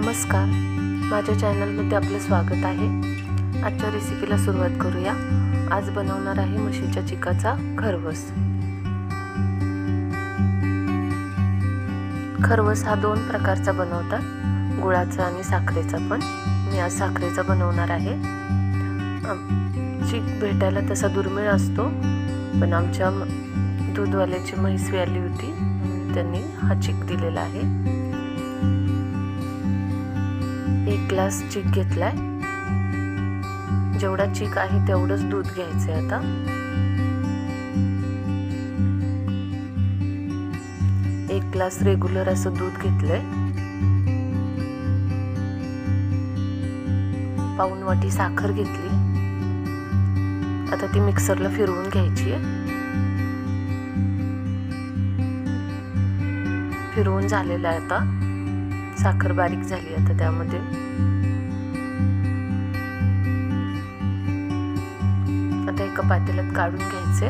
नमस्कार. माझ्या चॅनलमध्ये आपलं स्वागत आहे. आजच्या रेसिपीला सुरुवात करूया. आज बनवणार आहे म्हशीच्या चिकाचा खरवस. खरवस हा दोन प्रकारचा बनवतात. गुळाचा आणि साखरेचा पण. मी आज साखरेचा बनवणार आहे. चीक भेटायला तसा दुर्मिळ असतो पण आमच्या दूधवाल्याची म्हैस आली होती त्यांनी हा चीक दिलेला आहे. एक ग्लास चीक घेतलाय. जेवढा चीक आहे तेवढंच दूध घ्यायचंय आता. एक ग्लास रेग्युलर असं दूध घेतलंय. पाऊन वाटी साखर घेतली. आता ती मिक्सरला फिरवून घ्यायची आहे फिरवून झालेलं आहे आता. साखर बारीक झाली आता त्यामध्ये. आता एका पातेल्यात काढून घ्यायचे.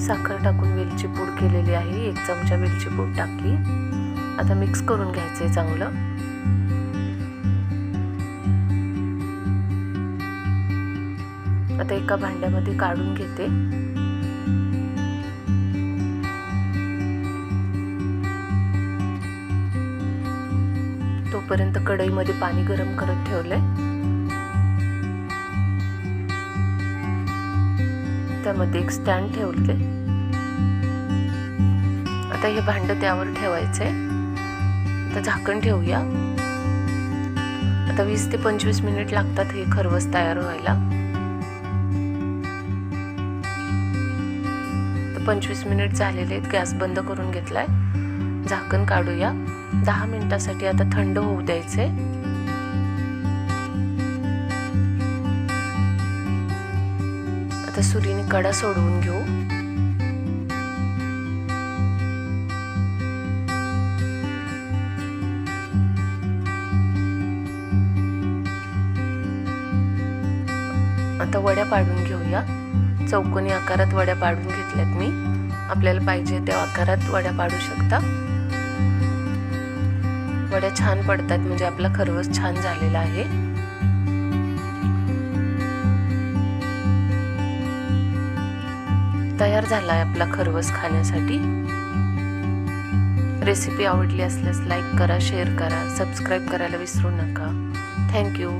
साखर टाकून वेलची पूड केलेली आहे. एक चमचा वेलची पूड टाकली. आता मिक्स करून घ्यायचे चांगलं. आता एका भांड्यामध्ये काढून घेते. तोपर्यंत कढईमध्ये पाणी गरम करत ठेवलंय. त्यामध्ये एक स्टँड ठेवले आता हे भांड त्यावर ठेवायचंय. आता झाकण ठेवूया. आता वीस ते पंचवीस मिनिट लागतात हे खरवस तयार व्हायला. तर पंचवीस मिनिट झालेले आहेत गॅस बंद करून घेतलाय. झाकण काढूया. दहा मिनिटासाठी आता थंड होऊ द्यायचे. आता सुरीने कडा सोडवून घेऊ. आता वड्या पाडून घेऊया. चौकोनी आकारात वड्या पाडून घेतल्यात मी. आपल्याला पाहिजे त्या आकारात वड्या पाडू शकता. वड्या छान पडतात म्हणजे आपला खरवस छान झालेला आहे. तयार झाला आहे आपला खरवस खाण्यासाठी. रेसिपी आवडली असल्यास लाईक करा शेअर करा सबस्क्राईब करायला विसरू नका. थँक्यू